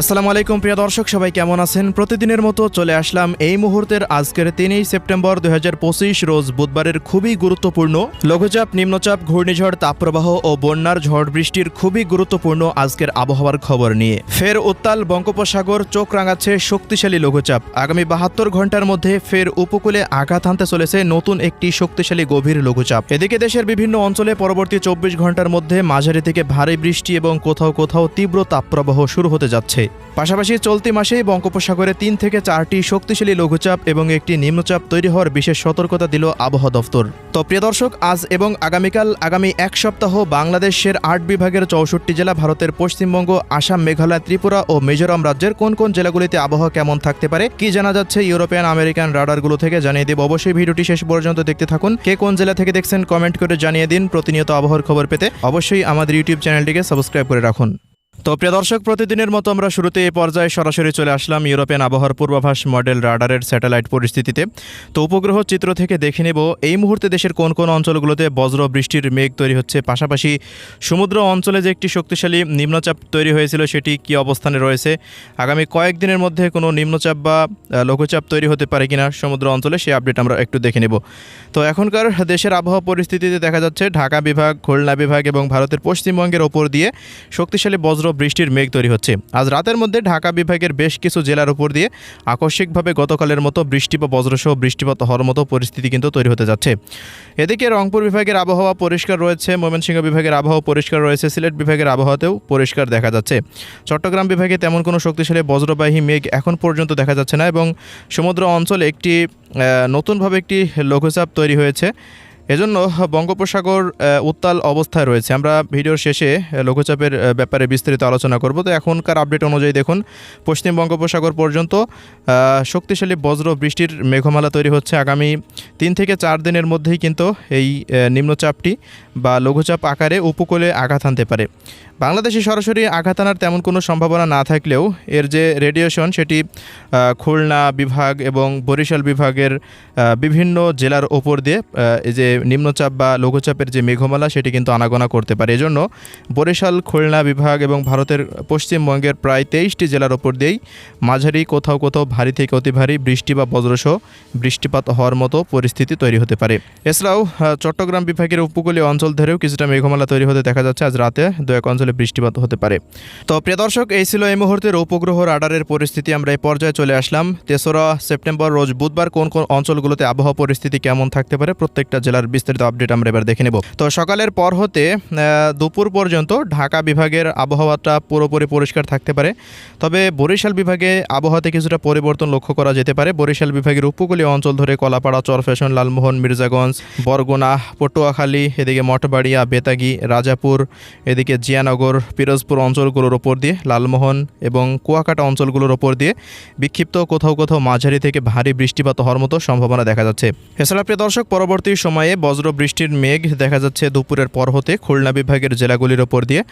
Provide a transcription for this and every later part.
আসসালামু আলাইকুম, প্রিয় দর্শক, সবাই কেমন আছেন? প্রতিদিনের মতো চলে আসলাম এই মুহূর্তের আজকের তিনই সেপ্টেম্বর দু হাজার পঁচিশ, রোজ বুধবারের খুবই গুরুত্বপূর্ণ লঘুচাপ, নিম্নচাপ, ঘূর্ণিঝড়, তাপপ্রবাহ ও বন্যার ঝড় বৃষ্টির খুবই গুরুত্বপূর্ণ আজকের আবহাওয়ার খবর নিয়ে। ফের উত্তাল বঙ্গোপসাগর, চোখ রাঙাচ্ছে শক্তিশালী লঘুচাপ। আগামী বাহাত্তর ঘণ্টার মধ্যে ফের উপকূলে আঘাত হানতে চলেছে নতুন একটি শক্তিশালী গভীর লঘুচাপ। এদিকে দেশের বিভিন্ন অঞ্চলে পরবর্তী চব্বিশ ঘণ্টার মধ্যে মাঝারি থেকে ভারী বৃষ্টি এবং কোথাও কোথাও তীব্র তাপপ্রবাহ শুরু হতে যাচ্ছে। পাশাপাশি চলতি মাসেই বঙ্গোপসাগরে তিন থেকে চারটি শক্তিশালী লঘুচাপ এবং একটি নিম্নচাপ তৈরি হওয়ার বিশেষ সতর্কতা দিল আবহাওয়া দফতর তো প্রিয় দর্শক, আজ এবং আগামীকাল, আগামী এক সপ্তাহ বাংলাদেশের আট বিভাগের চৌষট্টি জেলা, ভারতের পশ্চিমবঙ্গ, আসাম, মেঘালয়, ত্রিপুরা ও মিজোরাম রাজ্যের কোন কোন জেলাগুলিতে আবহাওয়া কেমন থাকতে পারে কি জানা যাচ্ছে ইউরোপিয়ান আমেরিকান রাডারগুলো থেকে জানিয়ে দেব। অবশ্যই ভিডিওটি শেষ পর্যন্ত দেখতে থাকুন। কে কোন জেলা থেকে দেখছেন, কমেন্ট করে জানিয়ে দিন। প্রতিনিয়ত আবহাওয়ার খবর পেতে অবশ্যই আমাদের ইউটিউব চ্যানেলটিকে সাবস্ক্রাইব করে রাখুন। তো প্রিয় দর্শক, প্রতিদিনের মতো আমরা শুরুতে এই পর্যায়ে সরাসরি চলে আসলাম ইউরোপিয়ান আবহাওয়ার পূর্বাভাস মডেল রাডারের স্যাটেলাইট পরিস্থিতিতে। তো উপগ্রহ চিত্র থেকে দেখে নেব, এই মুহূর্তে দেশের কোন কোন অঞ্চলগুলোতে বজ্র বৃষ্টির মেঘ তৈরি হচ্ছে। পাশাপাশি সমুদ্র অঞ্চলে যে একটি শক্তিশালী নিম্নচাপ তৈরি হয়েছিল, সেটি কি অবস্থানে রয়েছে? আগামী কয়েকদিনের মধ্যে কোনো নিম্নচাপ বা লঘুচাপ তৈরি হতে পারে কিনা সমুদ্র অঞ্চলে সেই আপডেট আমরা একটু দেখে নেব। তো এখনকার দেশের আবহাওয়া পরিস্থিতিতে দেখা যাচ্ছে, ঢাকা বিভাগ, খুলনা বিভাগ এবং ভারতের পশ্চিমবঙ্গের ওপর দিয়ে শক্তিশালী বজ্র বৃষ্টির মেঘ তৈরি হচ্ছে। আজ রাতের মধ্যে ঢাকা বিভাগের বেশ কিছু জেলার উপর দিয়ে আকস্মিকভাবে গতকালের মতো বৃষ্টি বা বজ্রসহ বৃষ্টিপাত হওয়ার মতো পরিস্থিতি কিন্তু তৈরি হতে যাচ্ছে। এদিকে রংপুর বিভাগের আবহাওয়া পরিষ্কার রয়েছে, ময়মনসিংহ বিভাগের আবহাওয়া পরিষ্কার রয়েছে, সিলেট বিভাগের আবহাওয়াতেও পরিষ্কার দেখা যাচ্ছে। চট্টগ্রাম বিভাগে তেমন কোনো শক্তিশালী বজ্রবাহী মেঘ এখন পর্যন্ত দেখা যাচ্ছে না এবং সমুদ্র অঞ্চলে একটি নতুনভাবে একটি লঘুচাপ তৈরি হয়েছে। এজন্য বঙ্গোপসাগর উত্তাল অবস্থায় রয়েছে। আমরা ভিডিওর শেষে লঘুচাপের ব্যাপারে বিস্তারিত আলোচনা করব। তো এখনকার আপডেট অনুযায়ী দেখুন, পশ্চিম বঙ্গোপসাগর পর্যন্ত শক্তিশালী বজ্র বৃষ্টির মেঘমালা তৈরি হচ্ছে। আগামী তিন থেকে চার দিনের মধ্যেই কিন্তু এই নিম্নচাপটি বা লঘুচাপ আকারে উপকূলে আঘাত আনতে পারে। বাংলাদেশে সরাসরি আঘাত আনার তেমন কোনো সম্ভাবনা না থাকলেও, এর যে রেডিয়েশন সেটি খুলনা বিভাগ এবং বরিশাল বিভাগের বিভিন্ন জেলার ওপর দিয়ে এই যে নিম্নচাপ বা লঘুচাপের যে মেঘমালা, সেটি কিন্তু আনাগোনা করতে পারে। এজন্য বরিশাল, খুলনা বিভাগ এবং ভারতের পশ্চিমবঙ্গের প্রায় তেইশটি জেলার ওপর দিয়েই মাঝারি, কোথাও কোথাও ভারী থেকে অতি ভারী বৃষ্টি বা বজ্রসহ বৃষ্টিপাত হওয়ার মতো পরিস্থিতি তৈরি হতে পারে। এছাড়াও চট্টগ্রাম বিভাগের উপকূলীয় অঞ্চল ধরেও কিছুটা মেঘমালা তৈরি হতে দেখা যাচ্ছে। আজ রাতে দু এক অঞ্চলে বৃষ্টিপাত হতে পারে। তো প্রিয় দর্শক, এই ছিল এই মুহূর্তের উপগ্রহ রাডারের পরিস্থিতি। আমরা এই পর্যায়ে চলে আসলাম। তেসরা সেপ্টেম্বর, রোজ বুধবার কোন কোন অঞ্চলগুলোতে আবহাওয়া পরিস্থিতি কেমন থাকতে পারে, প্রত্যেকটা জেলার বিস্তারিত আপডেট আমরা এবার দেখে নেব। তো সকালের পর হতে দুপুর পর্যন্ত ঢাকা বিভাগের আবহাওয়াটা পুরোপুরি পরিষ্কার থাকতে পারে। তবে বরিশাল বিভাগে আবহাওয়াতে কিছুটা পরিবর্তন লক্ষ্য করা যেতে পারে। বরিশাল বিভাগের উপকূলীয় অঞ্চল ধরে কলাপাড়া চরফ্যাশন লালমোহন, মির্জাগঞ্জ, বরগুনা, পটুয়াখালী, এদিকে মঠবাড়িয়া, বেতাগি, রাজাপুর, এদিকে জিয়ানগর, পিরোজপুর অঞ্চলগুলোর ওপর দিয়ে লালমোহন এবং কুয়াকাটা অঞ্চলগুলোর ওপর দিয়ে বিক্ষিপ্ত কোথাও কোথাও মাঝারি থেকে ভারী বৃষ্টিপাত হওয়ার মতো সম্ভাবনা দেখা যাচ্ছে। এছাড়া প্রিয় দর্শক, পরবর্তী সময়ে বজ্র বৃষ্টির মেঘ দেখা যাচ্ছে দুপুরের পর হতে। খুলনা বিভাগের জেলাগুলির ওপর দিয়ে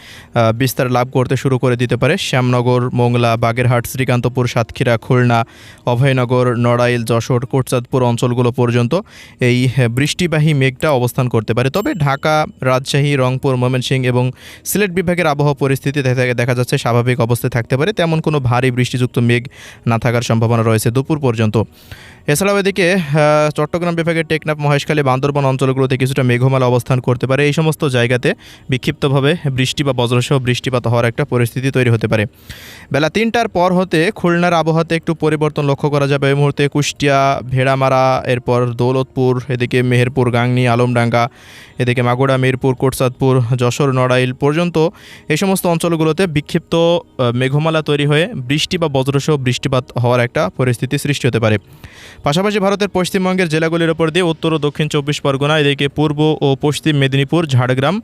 বিস্তার লাভ করতে শুরু করে দিতে পারে। শ্যামনগর, মোংলা, বাগেরহাট, শ্রীকান্তপুর, সাতক্ষীরা, খুলনা, অভয়নগর, নড়াইল, যশোর, কোটচাঁদপুর অঞ্চলগুলো পর্যন্ত এই বৃষ্টিবাহী মেঘটা অবস্থান করতে পারে। তবে ঢাকা, রাজশাহী, রংপুর, ময়মনসিংহ এবং সিলেট বিভাগের আবহাওয়া পরিস্থিতি দেখা যাচ্ছে স্বাভাবিক অবস্থায় থাকতে পারে। তেমন কোনো ভারী বৃষ্টিযুক্ত মেঘ না থাকার সম্ভাবনা রয়েছে দুপুর পর্যন্ত। এছাড়াও এদিকে চট্টগ্রাম বিভাগের টেকনাফ, মহেশখালী, বান্দরবান অঞ্চলগুলোতে কিছুটা মেঘমালা অবস্থান করতে পারে। এই সমস্ত জায়গাতে বিক্ষিপ্তভাবে বৃষ্টি বা বজ্রসহ বৃষ্টিপাত হওয়ার একটা পরিস্থিতি তৈরি হতে পারে। বেলা তিনটার পর হতে খুলনার আবহাওয়াতে একটু পরিবর্তন লক্ষ্য করা যাবে। এই মুহূর্তে কুষ্টিয়া, ভেড়ামারা, এরপর দৌলতপুর, এদিকে মেহেরপুর, গাংনী, আলমডাঙ্গা, এদিকে মাগুড়া মিরপুর, কোটসাদপুর, যশোর, নড়াইল পর্যন্ত এই সমস্ত অঞ্চলগুলোতে বিক্ষিপ্ত মেঘমালা তৈরি হয়ে বৃষ্টি বা বজ্রসহ বৃষ্টিপাত হওয়ার একটা পরিস্থিতি সৃষ্টি হতে পারে। পাশাপাশি ভারতের পশ্চিমবঙ্গের জেলাগুলির ওপর দিয়ে উত্তর ও দক্ষিণ চব্বিশ পরগনা এদিকে পূর্ব ও পশ্চিম মেদিনীপুর, ঝাড়গ্রাম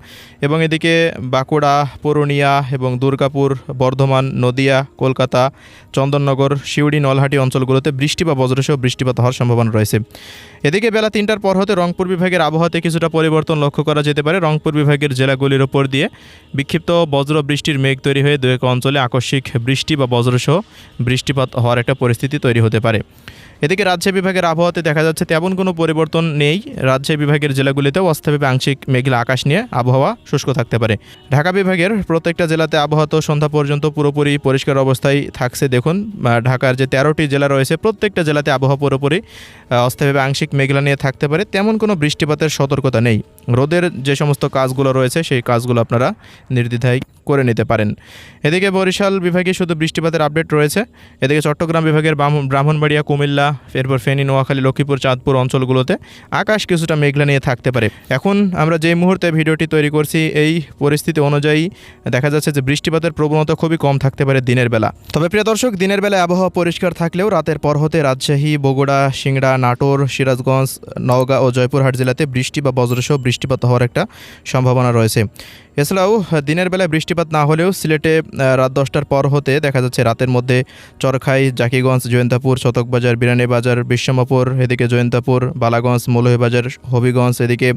এবং এদিকে বাঁকুড়া, পুরুলিয়া এবং দুর্গাপুর, বর্ধমান, নদিয়া, কলকাতা, চন্দননগর শিউড়ি নলহাটি অঞ্চলগুলোতে বৃষ্টি বা বজ্রসহ বৃষ্টিপাত হওয়ার সম্ভাবনা রয়েছে। এদিকে বেলা তিনটার পর হতে রংপুর বিভাগের আবহাওয়াতে কিছুটা পরিবর্তন লক্ষ্য করা যেতে পারে। রংপুর বিভাগের জেলাগুলির ওপর দিয়ে বিক্ষিপ্ত বজ্র বৃষ্টির মেঘ তৈরি হয়ে দু অঞ্চলে আকস্মিক বৃষ্টি বা বজ্রসহ বৃষ্টিপাত হওয়ার একটা পরিস্থিতি তৈরি হতে পারে। এদিকে রাজশাহী বিভাগের আবহাওয়াতে দেখা যাচ্ছে তেমন কোনো পরিবর্তন নেই। রাজশাহী বিভাগের জেলাগুলিতেও অস্থাভাবে আংশিক মেঘলা আকাশ নিয়ে আবহাওয়া শুষ্ক থাকতে পারে। ঢাকা বিভাগের প্রত্যেকটা জেলাতে আবহাওয়া তো সন্ধ্যা পর্যন্ত পুরোপুরি পরিষ্কার অবস্থায় থাকছে। দেখুন ঢাকার যে তেরোটি জেলা রয়েছে, প্রত্যেকটা জেলাতে আবহাওয়া পুরোপুরি অস্থায়ীভাবে আংশিক মেঘলা নিয়ে থাকতে পারে। তেমন কোনো বৃষ্টিপাতের সতর্কতা নেই। রোদের যে সমস্ত কাজগুলো রয়েছে, সেই কাজগুলো আপনারা নির্দ্বিধায় করে নিতে পারেন। এদিকে বরিশাল বিভাগে শুধু বৃষ্টিপাতের আপডেট রয়েছে। এদিকে চট্টগ্রাম বিভাগের ব্রাহ্ম- ব্রাহ্মণবাড়িয়া, কুমিল্লা এরপর ফেনী, নোয়াখালী, লক্ষ্মীপুর, চাঁদপুর অঞ্চলগুলোতে আকাশ কিছুটা মেঘলা নিয়ে থাকতে পারে। এখন আমরা যে মুহূর্তে ভিডিওটি তৈরি করছি, এই পরিস্থিতি অনুযায়ী দেখা যাচ্ছে যে বৃষ্টিপাতের প্রবণতা খুবই কম থাকতে পারে দিনের বেলা। তবে প্রিয় দর্শক, দিনের বেলায় আবহাওয়া পরিষ্কার থাকলেও রাতের পর হতে রাজশাহী, বগুড়া, সিংড়া, নাটোর, সিরাজগঞ্জ, নওগাঁ ও জয়পুরহাট জেলাতে বৃষ্টি বা বজ্রসহ বৃষ্টিপাত হওয়ার একটা সম্ভাবনা রয়েছে। এছাড়াও দিনের বেলায় বৃষ্টিপাত না হলেও সিলেটে রাত দশটার পর হতে দেখা যাচ্ছে রাতের মধ্যে চরখাই, জাকিগঞ্জ, জয়ন্তাপুর, শতকবাজার বিরানীবাজার বিশ্বমপুর, এদিকে জয়ন্তাপুর, বালাগঞ্জ, মৌলভীবাজার, হবিগঞ্জ, এদিকে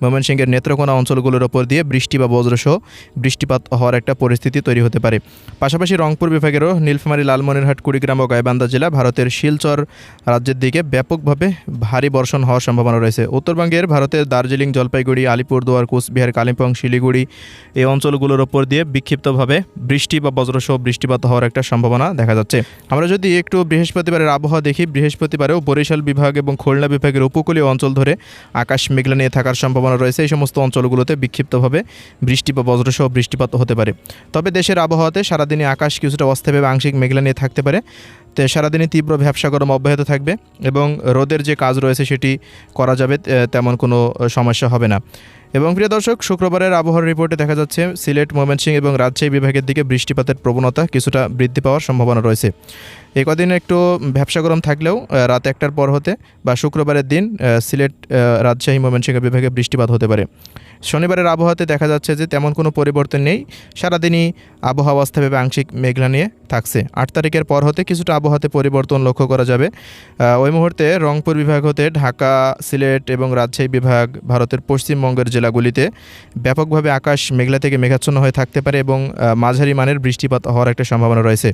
ময়মনসিংহের নেত্রকোনা অঞ্চলগুলোর ওপর দিয়ে বৃষ্টি বা বজ্রসহ বৃষ্টিপাত হওয়ার একটা পরিস্থিতি তৈরি হতে পারে। পাশাপাশি রংপুর বিভাগেরও নীলফামারী, লালমনিরহাট, কুড়িগ্রাম ও গাইবান্ধা জেলা ভারতের শিলচর রাজ্যের দিকে ব্যাপকভাবে ভারী বর্ষণ হওয়ার সম্ভাবনা রয়েছে। উত্তরবঙ্গের ভারতের দার্জিলিং, জলপাইগুড়ি, আলিপুরদুয়ার, কোচবিহার, কালিম্পং, শিলিগুড়ি এই অঞ্চলগুলোর ওপর দিয়ে বিক্ষিপ্তভাবে বৃষ্টি বা বজ্রসহ বৃষ্টিপাত হওয়ার একটা সম্ভাবনা দেখা যাচ্ছে। আমরা যদি একটু বৃহস্পতিবারের আবহাওয়া দেখি, বৃহস্পতিবারেও বরিশাল বিভাগ এবং খুলনা বিভাগের উপকূলীয় অঞ্চল ধরে আকাশ মেঘলা নিয়ে থাকার সম্ভাবনা রয়েছে। এই সমস্ত অঞ্চলগুলোতে বিক্ষিপ্তভাবে বৃষ্টি বা বজ্রসহ বৃষ্টিপাত হতে পারে। তবে দেশের আবহাওয়াতে সারাদিনে আকাশ কিছুটা অস্থায়ীভাবে আংশিক মেঘলা নিয়ে থাকতে পারে। তো সারাদিনে তীব্র ব্যবসা গরম অব্যাহত থাকবে এবং রোদের যে কাজ রয়েছে সেটি করা যাবে তেমন কোনো সমস্যা হবে না। এবং প্রিয় দর্শক, শুক্রবারের আবহাওয়ার রিপোর্টে দেখা যাচ্ছে, সিলেট, ময়মনসিংহ এবং রাজশাহী বিভাগের দিকে বৃষ্টিপাতের প্রবণতা কিছুটা বৃদ্ধি পাওয়ার সম্ভাবনা রয়েছে। এ কদিন একটু ব্যবসা গরম থাকলেও রাত একটার পর হতে বা শুক্রবারের দিন সিলেট রাজশাহী, ময়মনসিংহ বিভাগে বৃষ্টিপাত হতে পারে। শনিবারের আবহাওয়াতে দেখা যাচ্ছে যে তেমন কোনো পরিবর্তন নেই। সারাদিনই আবহাওয়া অস্থাভাবে আংশিক মেঘলা নিয়ে থাকছে। আট তারিখের পর হতে কিছুটা আবহাওয়াতে পরিবর্তন লক্ষ্য করা যাবে। ওই মুহূর্তে রংপুর বিভাগ হতে ঢাকা, সিলেট এবং রাজশাহী বিভাগ, ভারতের পশ্চিমবঙ্গের জেলাগুলিতে ব্যাপকভাবে আকাশ মেঘলা থেকে মেঘাচ্ছন্ন হয়ে থাকতে পারে এবং মাঝারি মানের বৃষ্টিপাত হওয়ার একটা সম্ভাবনা রয়েছে।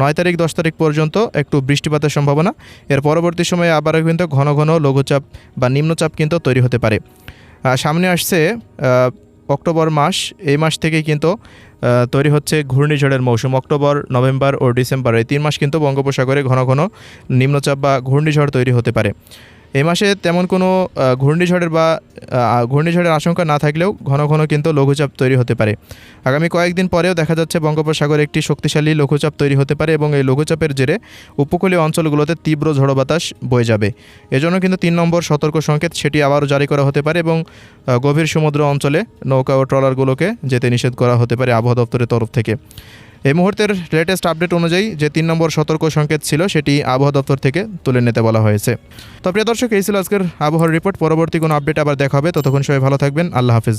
নয় তারিখ, দশ তারিখ পর্যন্ত একটু বৃষ্টিপাতের সম্ভাবনা। এর পরবর্তী সময়ে আবারও কিন্তু ঘন ঘন লঘুচাপ বা নিম্নচাপ কিন্তু তৈরি হতে পারে। সামনে আসছে অক্টোবর মাস। এই মাস থেকেই কিন্তু তৈরি হচ্ছে ঘূর্ণিঝড়ের মৌসুম। অক্টোবর, নভেম্বর ও ডিসেম্বর এই তিন মাস কিন্তু বঙ্গোপসাগরে ঘন ঘন নিম্নচাপ বা ঘূর্ণিঝড় তৈরি হতে পারে। এই মাসে তেমন কোনো ঘূর্ণিঝড়ের বা ঘূর্ণিঝড়ের আশঙ্কা না থাকলেও ঘন ঘন কিন্তু লঘুচাপ তৈরি হতে পারে। আগামী কয়েকদিন পরেও দেখা যাচ্ছে বঙ্গোপসাগরে একটি শক্তিশালী লঘুচাপ তৈরি হতে পারে এবং এই লঘুচাপের জেরে উপকূলীয় অঞ্চলগুলোতে তীব্র ঝড়ো বাতাস বয়ে যাবে। এজন্য কিন্তু তিন নম্বর সতর্ক সংকেত সেটি আবারও জারি করা হতে পারে এবং গভীর সমুদ্র অঞ্চলে নৌকা ও ট্রলারগুলোকে যেতে নিষেধ করা হতে পারে আবহাওয়া দপ্তরের তরফ থেকে। এই মুহূর্তের লেটেস্ট আপডেট অনুযায়ী যে তিন নম্বর সতর্ক সংকেত ছিল, সেটি আবহাওয়া দপ্তর থেকে তুলে নিতে বলা হয়েছে। তো প্রিয় দর্শক, এই ছিল আজকের আবহাওয়ার রিপোর্ট পরবর্তী কোনো আপডেট আবার দেখাবে ততক্ষণ সবাই ভালো থাকবেন। আল্লাহ হাফিজ।